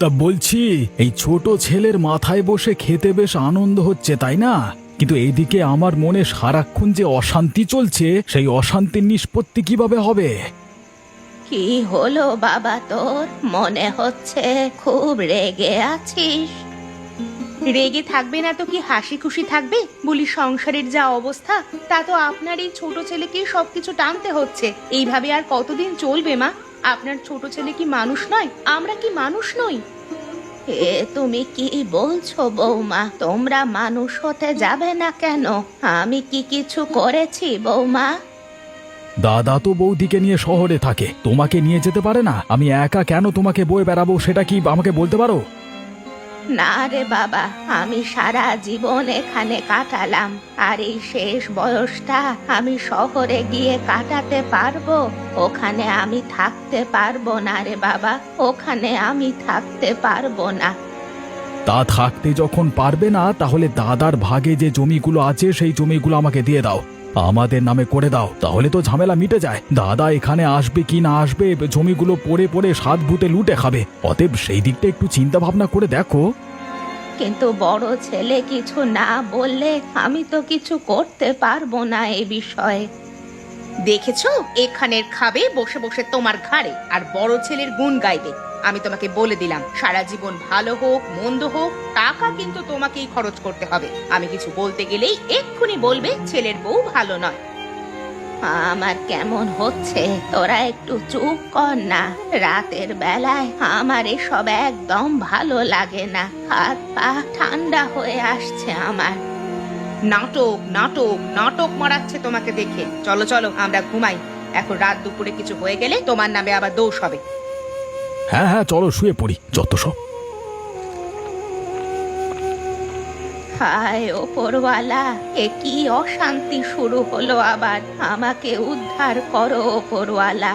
তা বলছি এই ছোট ছেলের মাথায় বসে খেতে বেশ আনন্দ হচ্ছে তাই না? কিন্তু এইদিকে আমার মনে সারাক্ষণ যে অশান্তি চলছে সেই অশান্তির নিষ্পত্তি কীভাবে হবে? কি হলো বাবা তোর? মনে হচ্ছে খুব রেগে আছিস। রেগে থাকবে না তো কি হাসি খুশি থাকবে? বলি সংসারের যা অবস্থা তা তো আপনার এই ছোট ছেলেকে সবকিছু টানতে হচ্ছে। এইভাবে আর কতদিন চলবে মা? আপনার ছোট ছেলে কি মানুষ নয়? আমরা কি মানুষ নই? এ তুমি কি বলছো বৌমা? তোমরা মানুষ হতে যাবে না কেন? আমি কি কিছু করেছি বৌমা? দাদা তো বৌদিকে নিয়ে শহরে থাকে। তোমাকে নিয়ে যেতে পারে না? আমি একা কেন তোমাকে বয়ে বেড়াবো? সেটা কি আমাকে বলতে পারো? না রে বাবা, আমি সারা জীবন এখানে কাটালাম। আর এই শেষ বয়সটা আমি শহরে গিয়ে কাটাতে পারব? ওখানে আমি থাকতে পারব না রে বাবা, ওখানে আমি থাকতে পারব না। তা থাকতে যখন পারবে না, তাহলে দাদার ভাগে যে জমিগুলো আছে, সেই জমিগুলো আমাকে দিয়ে দাও। আমাদের নামে করে দাও, তাহলে তো ঝামেলা মিটে যায়। দাদা এখানে আসবে কি না আসবে, জমিগুলো পড়ে পড়ে সাত ভূতে লুটে খাবে। অতএব সেই দিকটা একটু চিন্তা ভাবনা করে দেখো। কিন্তু বড় ছেলে কিছু না বললে আমি তো কিছু করতে পারব না এ বিষয়ে। দেখেছ? এখানের খাবে, বসে বসে তোমার ঘাড়ে, আর বড় ছেলের গুণ গাইবে। আমি তোমাকে বলে দিলাম, সারা জীবন ভালো হোক, মন্দ হোক, টাকা কিন্তু তোমাকেই খরচ করতে হবে। আমি কিছু বলতে গেলেই এক্ষুনি বলবে, ছেলের বউ ভালো নয়। আমার কেমন হচ্ছে? তোরা একটু চুপ কর না। রাতের বেলায় আমার এসব একদম ভালো লাগে না। হাত পা ঠান্ডা হয়ে আসছে আমার। নাটক নাটক নাটক মারাচ্ছে তোমাকে দেখে। চলো চলো আমরা ঘুমাই। এখন রাত দুপুরে কিছু হয়ে গেলে তোমার নামে আবার দোষ হবে। হ্যাঁ হ্যাঁ চলো শুয়ে পড়ি। যত সব। হায় ওপরওয়ালা এ কি অশান্তি শুরু হলো আবার? আমাকে উদ্ধার করো ওপরওয়ালা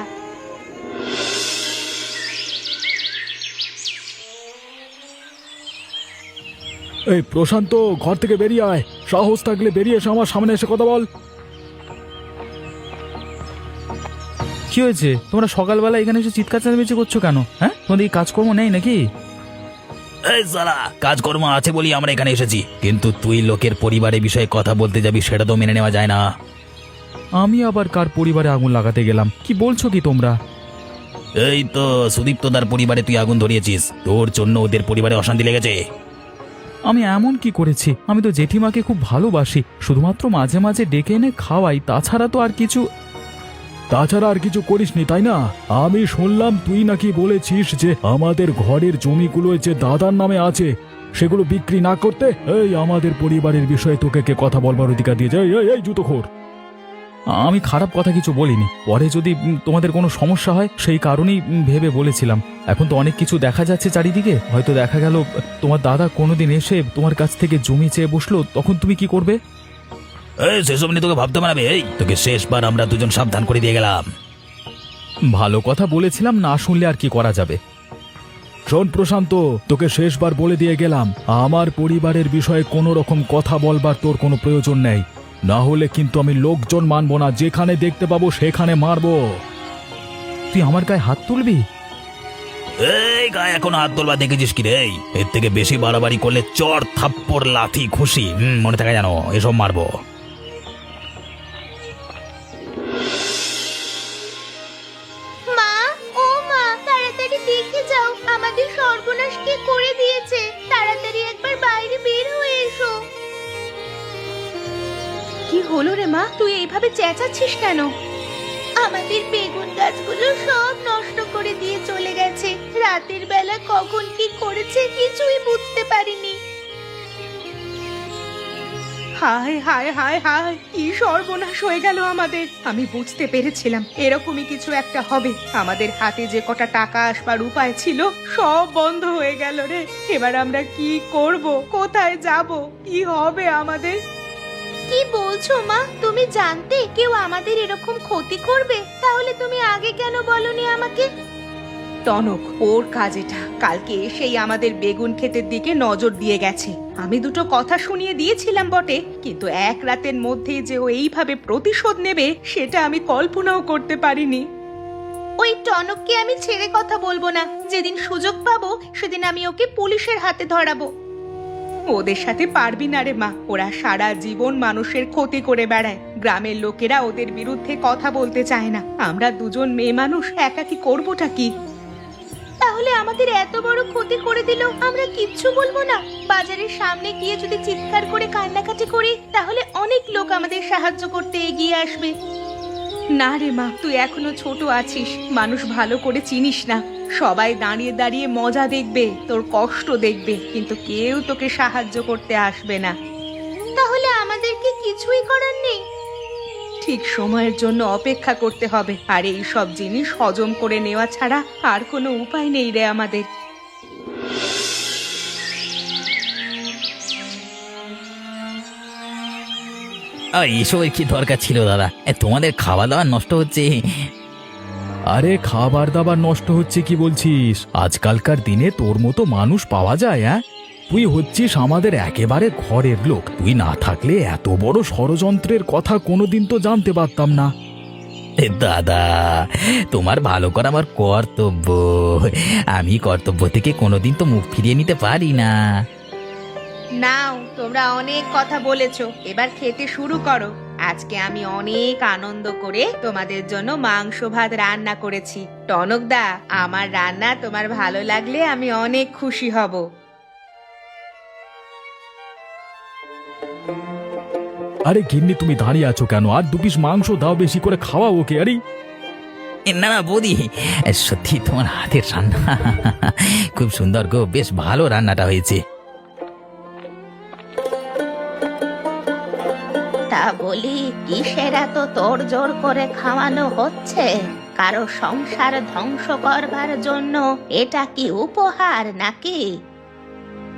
এই প্রশান্ত ঘর থেকে বেরিয়ে আয়। সাহস থাকলে বেরিয়ে এসে আমার সামনে এসে কথা বল। কি হয়েছে? তোমরা সকালবেলা এখানে এসে চিৎকার চেঁচামেচি করছ কেন? হ্যাঁ? তোমাদের এই কাজকর্ম নেই নাকি? এই সালা কাজকর্ম আছে বলি আমরা এখানে এসেছি। কিন্তু তুই লোকের পরিবারের বিষয়ে কথা বলতে যাবি সেটা তো মেনে নেওয়া যায় না। আমি আবার কার পরিবারে আগুন লাগাতে গেলাম? কি বলছো কি তোমরা? এই তো সুদীপ্তদার পরিবারে তুই আগুন ধরিয়েছিস। তোর জন্য ওদের পরিবারে অশান্তি লেগেছে। আমি এমন কি করেছি? আমি তো জেঠিমাকে খুব ভালোবাসি। শুধুমাত্র মাঝে মাঝে ডেকে এনে খাওয়াই তাছাড়া তো আর কিছু তাছাড়া আর কিছু করিসনি তাই না? আমি শুনলাম তুই নাকি বলেছিস যে আমাদের ঘরের জমিগুলো যে দাদার নামে আছে সেগুলো বিক্রি না করতে এই আমাদের পরিবারের বিষয়ে তোকে কে কথা বলবার অধিকার দিয়েছে? এই এই, এই জুতোখোর। আমি খারাপ কথা কিছু বলিনি। পরে যদি তোমাদের কোনো সমস্যা হয় সেই কারণেই ভেবে বলেছিলাম। এখন তো অনেক কিছু দেখা যাচ্ছে চারিদিকে। হয়তো দেখা গেল তোমার দাদা কোনোদিন এসে তোমার কাছ থেকে জমি চেয়ে বসল তখন তুমি কি করবে? এই সেসব নিয়ে তোকে ভাবতে মানাবে এই তোকে শেষবার আমরা দুজন সাবধান করে দিয়ে গেলাম। ভালো কথা বলেছিলাম না শুনলে আর কি করা যাবে? শোন প্রশান্ত তোকে শেষবার বলে দিয়ে গেলাম আমার পরিবারের বিষয়ে কোনো রকম কথা বলবার তোর কোনো প্রয়োজন নেই। না হলে কিন্তু আমি লোকজন মানবো না যেখানে দেখতে পাবো সেখানে মারবো। তুই আমার গায়ে হাত তুলবি? এই গায়ে এখন হাত তোলবা দেখেছিস কি রে? এর থেকে বেশি বাড়াবাড়ি করলে চর থাপ্পড় লাথি খুশি। হুম, মনে থাকে জানো এসব মারবো। আমাদের বেগুন গাছগুলো সব নষ্ট করে দিয়ে চলে গেছে। রাতের বেলা কখন কি করেছে কিছুই বুঝতে পারিনি। হায় হায় হায় হায়, কি সর্বনাশ হয়ে গেল আমাদের। আমি বুঝতে পেরেছিলাম এরকমই কিছু একটা হবে। আমাদের হাতে যে কটা টাকা আসবার উপায় ছিল, সব বন্ধ হয়ে গেল রে। এবার আমরা কি করব? কোথায় যাব? কি হবে আমাদের? কি বলছো মা? তুমি জানতে কেউ আমাদের এরকম ক্ষতি করবে? তাহলে তুমি আগে কেন বলনি আমাকে? টনক ওর কাজ এটা। কালকে এসেই আমাদের বেগুন ক্ষেতের দিকে নজর দিয়ে গেছে। আমি দুটো কথা শুনিয়ে দিয়েছিলাম বটে কিন্তু এক রাতের মধ্যেই যে ও এইভাবে প্রতিশোধ নেবে সেটা আমি কল্পনাও করতে পারিনি। ওই টনককে আমি ছেড়ে কথা বলব না। যেদিন সুযোগ পাবো সেদিন আমি ওকে পুলিশের হাতে ধরাবো। ওদের সাথে পারবি না রে মা। ওরা সারা জীবন মানুষের ক্ষতি করে বেড়ায়। গ্রামের লোকেরা ওদের বিরুদ্ধে কথা বলতে চায় না। আমরা দুজন মেয়ে মানুষ একা কি করবোটা কি? তাহলে আমাদের এত বড় ক্ষতি করে দিল আমরা কিচ্ছু বলব না। বাজারের সামনে গিয়ে যদি চিৎকার করে কান্নাকাটি করি তাহলে অনেক লোক আমাদের সাহায্য করতে এগিয়ে আসবে। না রে মা তুই এখনও ছোট আছিস। মানুষ ভালো করে চিনিস না। সবাই দাঁড়িয়ে দাঁড়িয়ে মজা দেখবে তোর কষ্ট দেখবে কিন্তু কেউ তোকে সাহায্য করতে আসবে না। তাহলে আমাদেরকে কিছুই করার নেই। ঠিক সময়ের জন্য অপেক্ষা করতে হবে আর এই সব জিনিস হজম করে নেওয়া ছাড়া আর কোনো উপায় নেই রে আমাদের। আর এসবের কি দরকার ছিল দাদা? এ, তোমাদের খাওয়া দাওয়া নষ্ট হচ্ছে। আরে খাবার দাবার নষ্ট হচ্ছে কি বলছিস? আজকালকার দিনে তোর মতো মানুষ পাওয়া যায় হ্যাঁ তুই হচ্ছিস আমাদের একেবারে ঘরের লোক। তুই না থাকলে এত বড় ষড়যন্ত্রের কথা কোনোদিন তো জানতে পারতাম না। এ, দাদা তোমার ভালো করা আমার কর্তব্য। আমি কর্তব্য থেকে কোনোদিন তো মুখ ফিরিয়ে নিতে পারি না। নাও তোমরা অনেক কথা বলেছ। এবার খেতে শুরু করো। আজকে আমি অনেক আনন্দ করে তোমাদের জন্য মাংস ভাত রান্না করেছি। টনকদা আমার রান্না তোমার ভালো লাগলে আমি অনেক খুশি হব। আরে গিন্নি তুমি দাঁড়িয়ে আছো কেন? আর দু পিস মাংস দাও বেশি করে খাওয়া ওকে আরে। এ, না না বৌদি এ, সত্যি তোমার হাতের রান্না। খুব সুন্দর গো বেশ ভালো রান্নাটা হয়েছে। তা বলি, কিসের এত তোর জোর করে খাওয়ানো হচ্ছে? কারও সংসার ধ্বংস করবার জন্য এটা কি উপহার নাকি?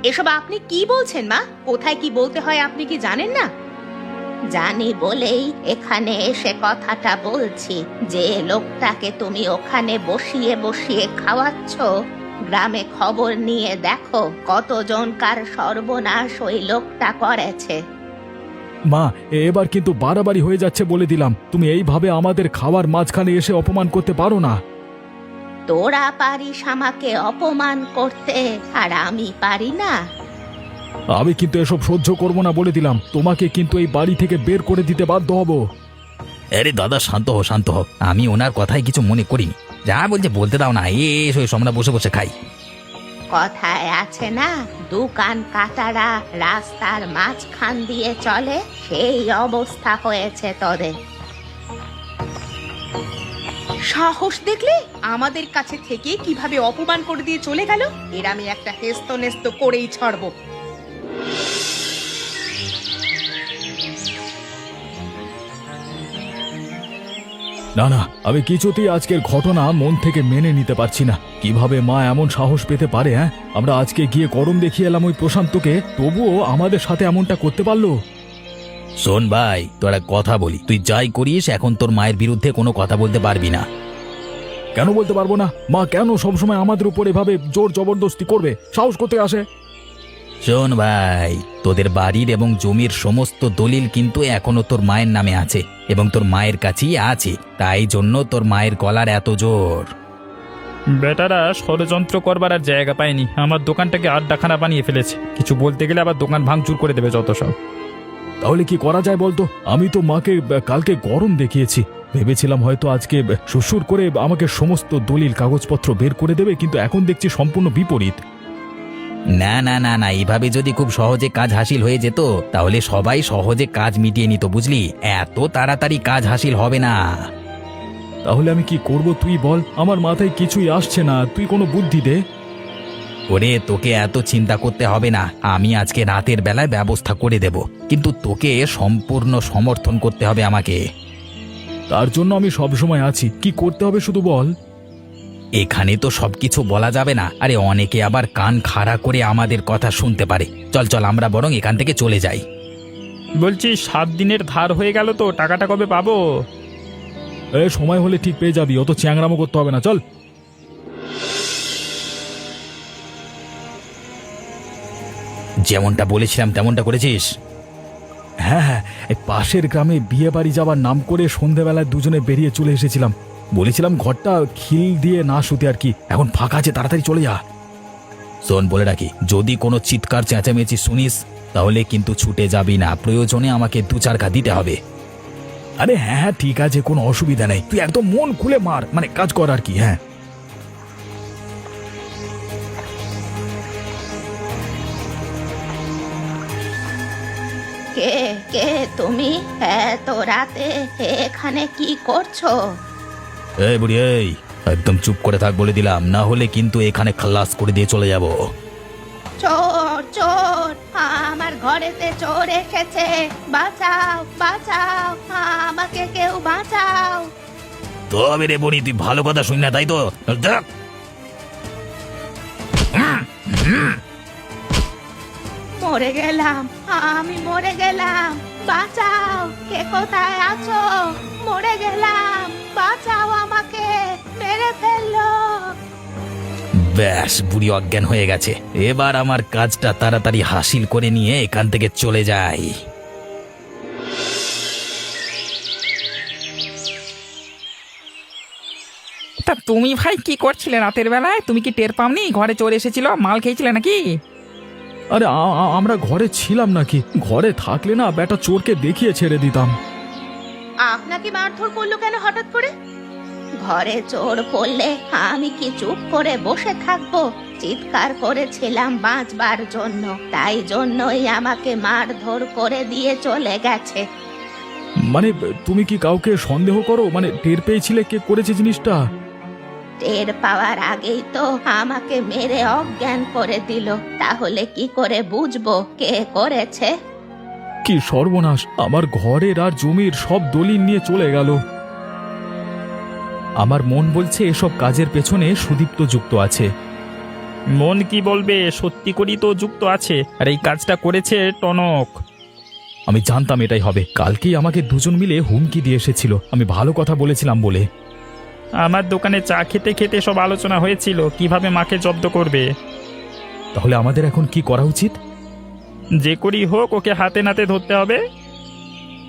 এসব আপনি কি বলছেন, মা? কোথায় কি বলতে হয় আপনি কি জানেন না? জানি বলেই এখানে এসে কথাটা বলছি। যে লোকটাকে তুমি ওখানে বসিয়ে বসিয়ে খাওয়াচ্ছ, গ্রামে খবর নিয়ে দেখো কতজনকার সর্বনাশ ওই লোকটা করেছে। মা এবার কিন্তু বাড়াবাড়ি হয়ে যাচ্ছে বলে দিলাম। তুমি এইভাবে আমাদের খাওয়ার মাঝখানে এসে অপমান করতে পারো না। তোরা পারিস আমাকে অপমান করতে আর আমি পারি না। আমি কিন্তু এসব সহ্য করব না বলে দিলাম। তোমাকে কিন্তু এই বাড়ি থেকে বের করে দিতে বাধ্য হব। আরে দাদা শান্ত হো শান্ত হো আমি ওনার কথাই কিছু মনে করিনি। যা বলছে বলতে দাও না। এসো এসো, আমরা বসে বসে খাই। কথায় আছে না, দোকান কাটারা রাস্তার মাঝখান দিয়ে চলে, সেই অবস্থা হয়েছে তোদের। সাহস দেখলে আমাদের কাছে থেকে কীভাবে অপমান করে দিয়ে চলে গেল? এর আমি একটা হেস্ত নেস্ত করেই ছাড়বো। না না আমি কিছুতেই আজকের ঘটনা মন থেকে মেনে নিতে পারছি না। কীভাবে মা এমন সাহস পেতে পারে হ্যাঁ? আমরা আজকে গিয়ে গরম দেখিয়ে এলাম ওই প্রশান্তকে তবুও আমাদের সাথে এমনটা করতে পারল? শোন ভাই তোরা কথা বলি। তুই যাই করিস এখন তোর মায়ের বিরুদ্ধে কোনো কথা বলতে পারবি না। কেন বলতে পারব না? মা কেন সবসময় আমাদের উপর এভাবে জোর জবরদস্তি করবে? সাহস করতে আসে? শোন ভাই তোদের বাড়ির এবং জমির সমস্ত দলিল কিন্তু এখনও তোর মায়ের নামে আছে এবং তোর মায়ের কাছেই আছে। তাই জন্য তোর মায়ের গলার এত জোর। বেটারা ষড়যন্ত্র করবার আর জায়গা পায়নি। আমার দোকানটাকে আড্ডাখানা বানিয়ে ফেলেছে। কিছু বলতে গেলে আবার দোকান ভাঙচুর করে দেবে যত সব। তাহলে কি করা যায় বলতো? আমি তো মাকে আহ, কালকে গরম দেখিয়েছি। ভেবেছিলাম হয়তো আজকে আহ, শ্বশুর করে আমাকে সমস্ত দলিল কাগজপত্র বের করে দেবে কিন্তু এখন দেখছি সম্পূর্ণ বিপরীত। না না না না এইভাবে যদি খুব সহজে কাজ হাসিল হয়ে যেত তাহলে সবাই সহজে কাজ মিটিয়ে নিত বুঝলি? এত তাড়াতাড়ি কাজ হাসিল হবে না। তাহলে আমি কি করব তুই বল? আমার মাথায় কিছুই আসছে না। তুই কোনো বুদ্ধি দে। ওরে তোকে এত চিন্তা করতে হবে না। আমি আজকে রাতের বেলায় ব্যবস্থা করে দেব। কিন্তু তোকে সম্পূর্ণ সমর্থন করতে হবে আমাকে। তার জন্য আমি সব সময় আছি। কি করতে হবে শুধু বল? এখানে তো সবকিছু বলা যাবে না। আরে অনেকে আবার কান খাড়া করে আমাদের কথা শুনতে পারে। চল চল আমরা বরং এখান থেকে চলে যাই। বলছি সাত দিনের ধার হয়ে গেল তো টাকাটা কবে পাবো? এ সময় হলে ঠিক পেয়ে যাবি অত চ্যাংরামো করতে হবে না চল। যেমনটা বলেছিলাম তেমনটা করেছিস? হ্যাঁ হ্যাঁ এই পাশের গ্রামে বিয়ে বাড়ি যাওয়ার নাম করে সন্ধেবেলায় দুজনে বেরিয়ে চলে এসেছিলাম। বলেছিলাম ঘরটা খিল দিয়ে না শুতে আর কি। এখন ফাঁকা আছে, তাড়াতাড়ি চলে যা। শোন, বলে রাখি, যদি কোনো চিৎকার, চেঁচামেচি শুনিস, তাহলে কিন্তু ছুটে যাবি না। প্রয়োজনে আমাকে দু চারকা দিতে হবে। আরে হ্যাঁ হ্যাঁ ঠিক আছে, কোনো অসুবিধা নেই। তুই একদম মন খুলে মার মানে কাজ কর আর কি হ্যাঁ। কে কে তুমি? এত রাতে এখানে কি করছ? এই বুড়ি এই। একদম চুপ করে থাক বলে দিলাম। না হলে কিন্তু এখানে খালাস করে দিয়ে চলে যাব। চোর চোর আমার ঘরেতে চোর এসেছে। বাঁচাও বাঁচাও আমাকে কেউ বাঁচাও। তবে রে বুড়ি তুই ভালো কথা শুনি না তাই তো? দেখ মরে গেলাম আমি মরে গেলাম। বাঁচাও কে কোথায় আছো? মরে গেলাম। বাঁচাও আমাকে মেরে ফেলল ব্যাস বুড়ি অজ্ঞান হয়ে গেছে। এবার আমার কাজটা তাড়াতাড়ি হাসিল করে নিয়ে এখান থেকে চলে যাই। তা তুমি ভাই কি করছিলে রাতের বেলায়? তুমি কি টের পাওনি? ঘরে চোর এসেছিল মাল খেয়েছিলে নাকি? আরে আ- আ- আমরা ঘরে ছিলাম নাকি। ঘরে থাকলে না বেটা চোরকে দেখিয়ে ছেড়ে দিতাম। আপনাকে মারধর করল কেন হঠাৎ করে? ঘরে চোর পড়লে আমি কি চুপ করে বসে থাকব? চিৎকার করেছিলাম বাঁচবার জন্য তাই জন্যই আমাকে মারধর করে দিয়ে চলে গেছে। মানে তুমি কি কাউকে সন্দেহ করো? মানে টের পেয়েছিলে কে করেছে জিনিসটা? টের পাওয়ার আগেই তো আমাকে মেরে অজ্ঞান করে দিল। তাহলে কি করে বুঝব কে করেছে? কি সর্বনাশ! আমার ঘরের আর জমির সব দলিল নিয়ে চলে গেল। আমার মন বলছে এসব কাজের পেছনে সুদীপ্ত যুক্ত আছে। মন কি বলবে? সত্যি করি তো যুক্ত আছে। আর এই কাজটা করেছে টনক। আমি জানতাম এটাই হবে। কালকেই আমাকে দুজন মিলে হুমকি দিয়ে এসেছিল। আমি ভালো কথা বলেছিলাম বলে। আমার দোকানে চা খেতে খেতে সব আলোচনা হয়েছিল। কীভাবে মাকে জব্দ করবে? তাহলে আমাদের এখন কি করা উচিত? যে করি হোক ওকে হাতে নাতে ধরতে হবে।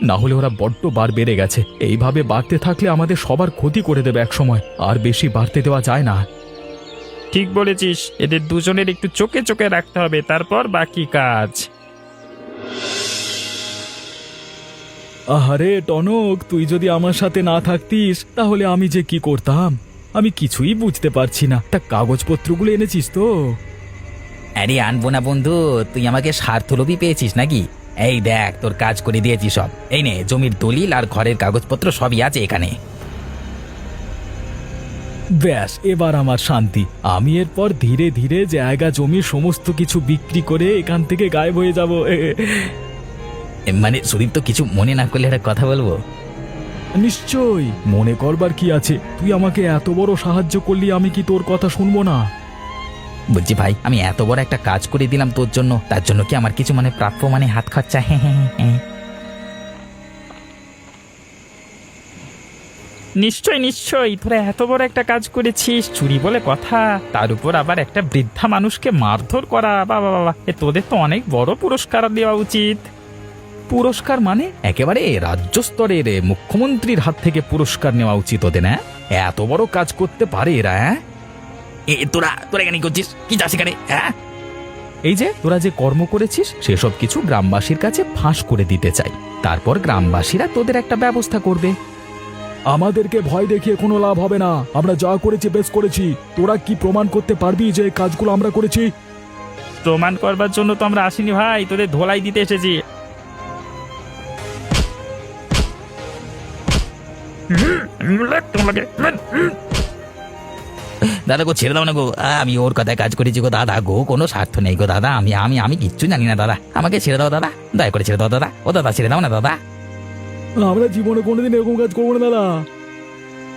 না হলে ওরা বড্ড বার বেড়ে গেছে। এইভাবে বাড়তে থাকলে আমাদের সবার ক্ষতি করে দেবে একসময়। আর বেশি বাড়তে দেওয়া যায় না। ঠিক বলেছিস এদের দুজনের একটু চোখে চোখে রাখতে হবে তারপর বাকি কাজ। আহারে টনক তুই যদি আমার সাথে না থাকতিস তাহলে আমি যে কি করতাম? আমি কিছুই বুঝতে পারছি না। তা কাগজপত্রগুলো এনেছিস তো? আরে আনব না বন্ধু তুই আমাকে স্বার্থলোভী পেয়েছিস নাকি? এই দেখ তোর কাজ করে দিয়েছি সব। এই নে জমির দলিল আর ঘরের কাগজপত্র সবই আছে এখানে। ব্যাস এবার আমার শান্তি। আমি এরপর ধীরে ধীরে জায়গা জমি সমস্ত কিছু বিক্রি করে এখান থেকে গায়েব হয়ে যাব। মানে সুদীপ তো কিছু মনে না করলে একটা কথা বলব? নিশ্চয়ই। মনে করবার কি আছে? তুই আমাকে এত বড় সাহায্য করলি আমি কি তোর কথা শুনব না? বলছি, ভাই, আমি এত বড় একটা কাজ করে দিলাম তোর জন্য, তার জন্য কি আমার কিছু মানে প্রাপ্য মানে হাত খরচা? হ্যাঁ হ্যাঁ হ্যাঁ নিশ্চয় নিশ্চয়, তোরা এত বড় একটা কাজ করেছিস, চুরি বলে কথা। তার উপর আবার একটা বৃদ্ধা মানুষকে মারধর করা। বাবা বাবা এ তোদের তো অনেক বড় পুরস্কার দেওয়া উচিত। পুরস্কার মানে? একেবারে রাজ্য স্তরের মুখ্যমন্ত্রীর হাত থেকে পুরস্কার নেওয়া উচিত ওদের না এত বড় কাজ করতে পারে এরা হ্যাঁ? এ তোরা তোরা এখানে কি করছিস কি যাস এখানে হ্যাঁ এই যে তোরা যে কর্ম করেছিস সেসব কিছু গ্রামবাসীর কাছে ফাঁস করে দিতে চাই তারপর গ্রামবাসীরা তোদের একটা ব্যবস্থা করবে আমাদেরকে ভয় দেখিয়ে কোনো লাভ হবে না আমরা যা করেছি বেশ করেছি তোরা কি প্রমাণ করতে পারবি যে এই কাজগুলো আমরা করেছি প্রমাণ করবার জন্য তো আমরা আসিনি ভাই তোদের ধোলাই দিতে এসেছি দাদা গো ছেড়ে দাও না গো। আ, আমি ওর কথায় কাজ করেছি গো দাদা গো কোনো স্বার্থ নেই গো দাদা। আমি আমি আমি কিচ্ছু জানি না দাদা। আমাকে ছেড়ে দাও দাদা। দয়া করে ছেড়ে দাও দাদা। ও দাদা ছেড়ে দাও না দাদা। আমরা জীবনে কোনোদিন এরকম কাজ করব না দাদা।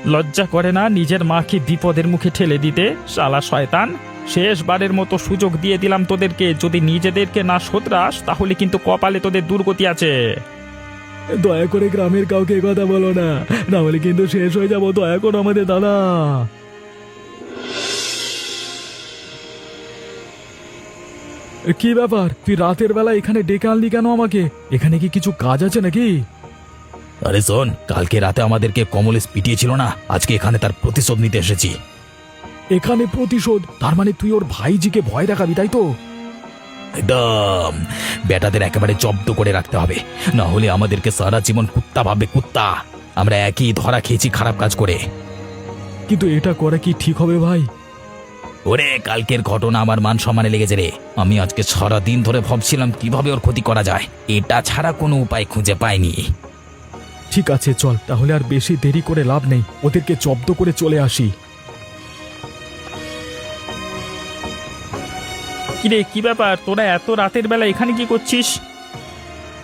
লজ্জা করে না নিজের মাকে বিপদের মুখে ঠেলে দিতে? শালা শয়তান শেষবারের মতো সুযোগ দিয়ে দিলাম তোদেরকে। যদি নিজেদেরকে না শোধরাস তাহলে কিন্তু কপালে তোদের দুর্গতি আছে। দয়া করে গ্রামের কাউকে এ কথা বলো না। না হলে কিন্তু শেষ হয়ে যাব। দয়া করো আমাদের দাদা। কি ব্যাপার? তুই রাতের বেলা এখানে ডেকে আনলি কেন আমাকে? এখানে কি কিছু কাজ আছে নাকি? আরে শোন কালকে রাতে আমাদেরকে কমলেশ পিটিয়েছিল না? আজকে এখানে তার প্রতিশোধ নিতে এসেছি। এখানে প্রতিশোধ? তার মানে তুই ওর ভাইজিকে ভয় দেখাবি তাই তো? একদম। বেটাদের একেবারে জব্দ করে রাখতে হবে। না হলে আমাদেরকে সারা জীবন কুত্তা ভাববে কুত্তা। আমরা একই ধরা খেয়েছি খারাপ কাজ করে। কিন্তু এটা করা কি ঠিক হবে ভাই? ওরে কালকের ঘটনা আমার মান সম্মানে লেগেছে রে। আমি আজকে সারা দিন ধরে ভাবছিলাম কীভাবে ওর ক্ষতি করা যায়। এটা ছাড়া কোনো উপায় খুঁজে পাইনি। ঠিক আছে চল তাহলে আর বেশি দেরি করে লাভ নেই। ওদেরকে জব্দ করে চলে আসি। কিরে কি ব্যাপার? তোরা এত রাতের বেলা এখানে কি করছিস?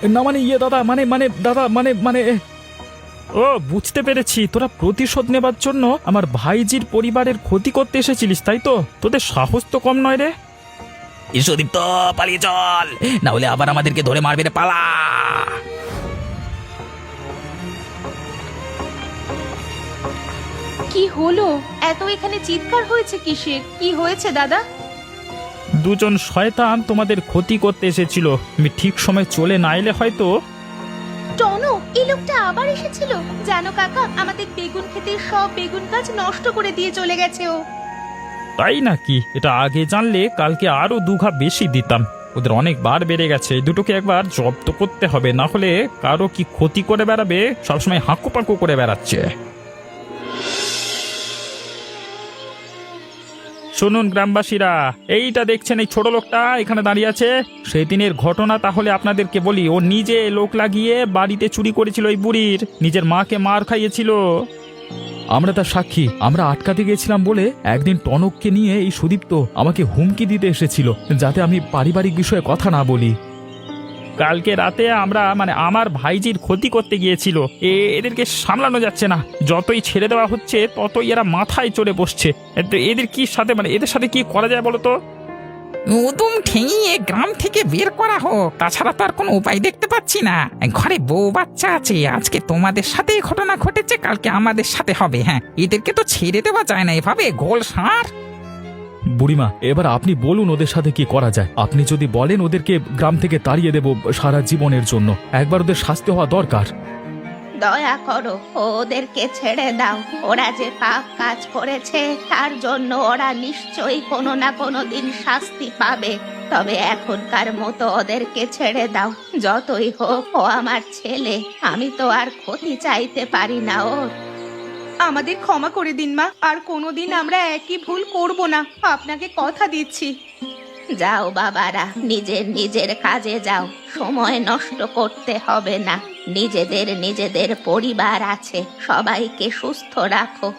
না মানে ইয়ে দাদা মানে মানে দাদা মানে মানে ও বুঝতে পেরেছি। তোরা প্রতিশোধ নেবার জন্য আমার ভাইজির পরিবারের ক্ষতি করতে এসেছিলিস তাই তো? তোদের সাহস তো কম নয় রে। ঈশ্বদীপ্ত পালিয়ে চল। না হলে আবার আমাদেরকে ধরে মারবে রে পালা। কি হলো? এত এখানে চিৎকার হয়েছে কিসের? কি হয়েছে দাদা? দুজন শয়তান তোমাদের ক্ষতি করতে এসেছিল। আমি ঠিক সময় চলে না এলে হয়তো টনো এই লোকটা আবার এসেছিল। জানো কাকা, আমাদের বেগুন ক্ষেতের সব বেগুন গাছ নষ্ট করে দিয়ে চলে গেছে ও। তাই নাকি? এটা আগে জানলে কালকে আরও দুঘা বেশি দিতাম। ওদের অনেক বার বেড়ে গেছে দুটোকে একবার জব্দ করতে হবে, না হলে কারও কি ক্ষতি করে বেড়াবে, সবসময় হাঁকু পাকু করে বেড়াচ্ছে। শুনুন গ্রামবাসীরা, এইটা দেখছেন এই ছোট লোকটা এখানে দাঁড়িয়ে আছে। সেই দিনের ঘটনা তাহলে আপনাদেরকে বলি, ও নিজে লোক লাগিয়ে বাড়িতে চুরি করেছিল ওই বুড়ির, নিজের মাকে মার খাইয়েছিল। আমরা তার সাক্ষী, আমরা আটকাতে গেছিলাম বলে একদিন টনককে নিয়ে এই সুদীপ্ত আমাকে হুমকি দিতে এসেছিল, যাতে আমি পারিবারিক বিষয়ে কথা না বলি। কালকে রাতে আমরা মানে আমার ভাইজির ক্ষতি করতে গিয়েছিল। এ- এদেরকে সামলানো যাচ্ছে না। যতই ছেড়ে দেওয়া হচ্ছে, ততই এরা মাথায় চড়ে বসছে। এদের কি সাথে মানে এদের সাথে কি করা যায় বলো তো? উদুম ঠেঙিয়ে গ্রাম থেকে বের করা হোক, তাছাড়া তো আর কোনো উপায় দেখতে পাচ্ছি না। ঘরে বউ বাচ্চা আছে, আজকে তোমাদের সাথে এই ঘটনা ঘটেছে, কালকে আমাদের সাথে হবে হ্যাঁ। এদেরকে তো ছেড়ে দেওয়া যায় না এভাবে, গোল সার। বুড়িমা, এবার আপনি বলুন ওদের সাথে কি করা যায়। আপনি যদি বলেন ওদেরকে গ্রাম থেকে তাড়িয়ে দেব সারা জীবনের জন্য। একবার ওদের শাস্তি হওয়া দরকার। দয়া করো, ওদেরকে ছেড়ে দাও। ওরা যে পাপ কাজ করেছে, তার জন্য ওরা নিশ্চয়ই কোনো না কোনো দিন শাস্তি পাবে। তবে এখনকার মতো ওদেরকে ছেড়ে দাও। যতই হোক, ও আমার ছেলে। আমি তো আর ক্ষতি চাইতে পারি না ওর। আমাদের ক্ষমা করে দিন মা। আর কোনোদিন আমরা একই ভুল করব না। আপনাকে কথা দিচ্ছি। যাও বাবারা নিজের নিজের কাজে যাও। সময় নষ্ট করতে হবে না। নিজেদের নিজেদের পরিবার আছে। সবাইকে সুস্থ রাখো।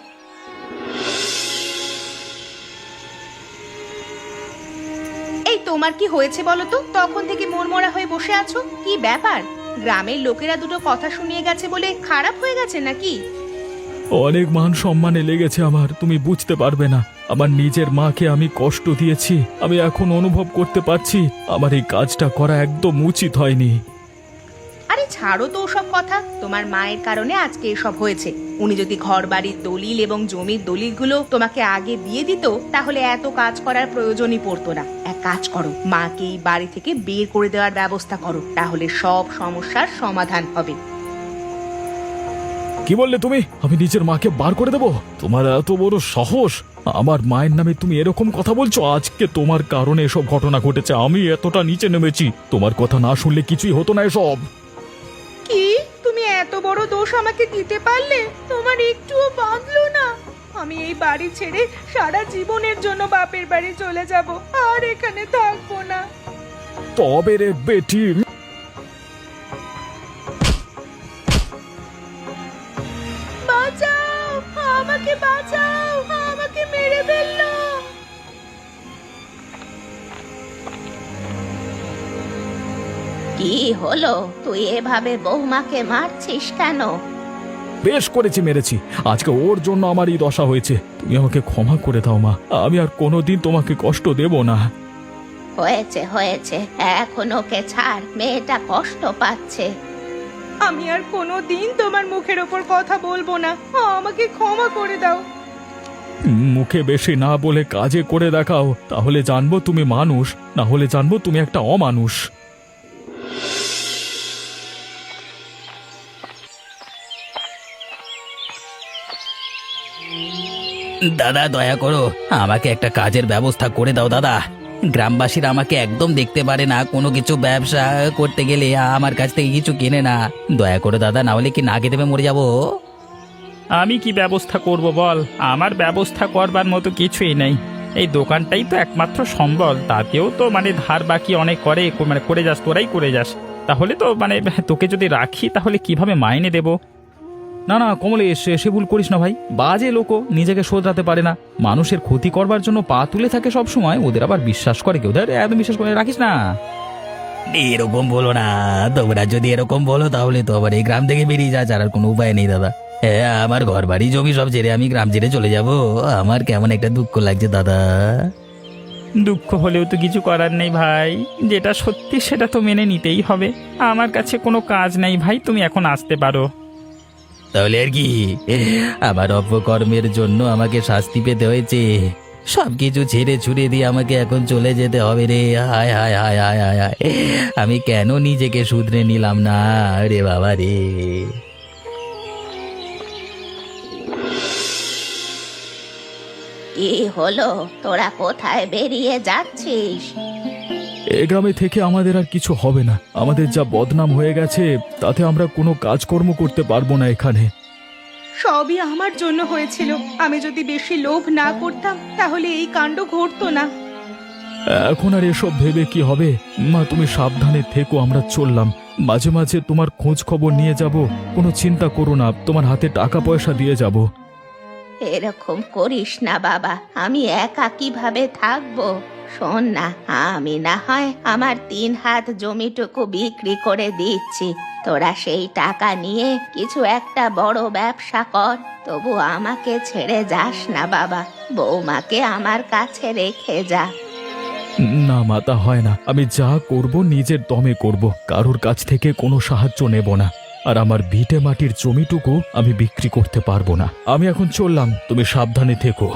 এই তোমার কি হয়েছে বলো তো? তখন থেকে মনমরা হয়ে বসে আছো? কি ব্যাপার? গ্রামের লোকেরা দুটো কথা শুনিয়ে গেছে বলে খারাপ হয়ে গেছে নাকি? অনেক মান সম্মানে লেগেছে আমার, তুমি বুঝতে পারবে না। আমার নিজের মাকে আমি কষ্ট দিয়েছি, আমি এখন অনুভব করতে পারছি, আমার এই কাজটা করা একদম উচিত হয়নি। আরে ছাড়ো তো ওসব কথা, তোমার মায়ের কারণে আজকে এসব হয়েছে। উনি যদি ঘর বাড়ির দলিল এবং জমির দলিলগুলো তোমাকে আগে দিয়ে দিত, তাহলে এত কাজ করার প্রয়োজনই পড়তো না। এক কাজ করো, মাকে এই বাড়ি থেকে বের করে দেওয়ার ব্যবস্থা করো, তাহলে সব সমস্যার সমাধান হবে। কি বললে তুমি? আমি নিজের মাকে বার করে দেব? তোমার এত বড় সাহস। আমার মায়ের নামে তুমি এরকম কথা বলছো? আজকে তোমার কারণে এসব ঘটনা ঘটেছে। আমি এতটা নিচে নেমেছি। তোমার কথা না শুনলে কিছুই হতো না এসব। কি? তুমি এত বড় দোষ আমাকে দিতে পারলে? তোমার একটুও বাঁধলো না। আমি এই বাড়ি ছেড়ে সারা জীবনের জন্য বাপের বাড়ি চলে যাব। আর এখানে থাকব না। তবে রে বেটি হলো? তুই এভাবে বৌমাকে মারছিস কেন? বেশ করেছি মেরেছি। আজকে ওর জন্য আমার এই দশা হয়েছে। তুমি আমাকে ক্ষমা করে দাও মা। আমি আর কোনোদিন তোমাকে কষ্ট দেব না। হয়েছে হয়েছে। এখন ওকে ছাড়। মেয়েটা কষ্ট পাচ্ছে। আমি আর কোনো দিন তোমার মুখের ওপর কথা বলব না। আমাকে ক্ষমা করে দাও। মুখে বেশি না বলে কাজে করে দেখাও। তাহলে জানব তুমি মানুষ না হলে জানব তুমি একটা অমানুষ। দাদা, দয়া করো। আমাকে একটা কাজের ব্যবস্থা করে দাও, দাদা। গ্রামবাসীরা আমাকে একদম দেখতে পারে না। কোনো কিছু ব্যবসা করতে গেলে আমার কাছ থেকে কিছু কেনে না। দয়া করে, দাদা, না হলে কি না খেতে মরে যাব? আমি কি ব্যবস্থা করব বল? আমার ব্যবস্থা করবার মতো কিছুই নেই। এই দোকানটাই তো একমাত্র সম্বল। তাতেও তো মানে ধার বাকি অনেক করে। মানে করে যাস, তোরাই করে যাস। তাহলে তো মানে তোকে যদি রাখি, তাহলে কীভাবে মাইনে দেব? না না কমলেশ সে ভুল করিস না ভাই। বাজে লোকও নিজেকে শোধরাতে পারে না। মানুষের ক্ষতি করবার জন্য পা তুলে থাকে সব সময় ওদের আবার বিশ্বাস করে কেউ। ধর একদম বিশ্বাস করে রাখিস না। এরকম বলো না তোমরা যদি এরকম বলো তাহলে তো আবার এই গ্রাম থেকে বেরিয়ে যা ছাড়ার কোনো উপায় নেই দাদা। হ্যাঁ আমার ঘর বাড়ি জমি সব ছেড়ে আমি গ্রাম ছেড়ে চলে যাব। আমার কেমন একটা দুঃখ লাগছে দাদা। দুঃখ হলেও তো কিছু করার নেই ভাই। যেটা সত্যি সেটা তো মেনে নিতেই হবে। আমার কাছে কোনো কাজ নেই ভাই তুমি এখন আসতে পারো। তাহলে আর কি? আমার অপকর্মের জন্য আমাকে শাস্তি পেতে হয়েছে। সবকিছু ছেড়ে ছুড়ে দিয়ে আমাকে এখন চলে যেতে হবে রে। হায় হায় হায় হায় হায় হায়। আমি কেন নিজেকে শুধরে নিলাম না? রে বাবা রে। কি হলো? তোরা কোথায় বেরিয়ে যাচ্ছিস? এ গ্রামে থেকে আমাদের আর কিছু হবে না। আমাদের যা বদনাম হয়ে গেছে তাতে আমরা কোনো কাজকর্ম করতে পারব না এখানে। সবই আমার জন্য হয়েছিল। আমি যদি বেশি লোভ না করতাম তাহলে এই কাণ্ড ঘটতো না। এখন আর এসব ভেবে কি হবে? মা তুমি সাবধানে থেকো আমরা চললাম। মাঝে মাঝে তোমার খোঁজ খবর নিয়ে যাব। কোনো চিন্তা করো না তোমার হাতে টাকা পয়সা দিয়ে যাব। এরকম করিস না বাবা আমি একা কীভাবে থাকব? শোন না, আমি না হয় আমার তিন হাত জমিটুকু বিক্রি করে দিচ্ছি। তোরা সেই টাকা নিয়ে কিছু একটা বড় ব্যবসা কর, তবু আমাকে ছেড়ে যাস না বাবা। বৌমাকে আমার কাছে রেখে যা। না মা, তা হয় না। আমি যা করব নিজের দমে করব। কারোর কাছ থেকে কোনো সাহায্য নেব না। আর আমার ভিটে মাটির জমিটুকু আমি বিক্রি করতে পারব না। আমি এখন চললাম, তুমি সাবধানে থেকো।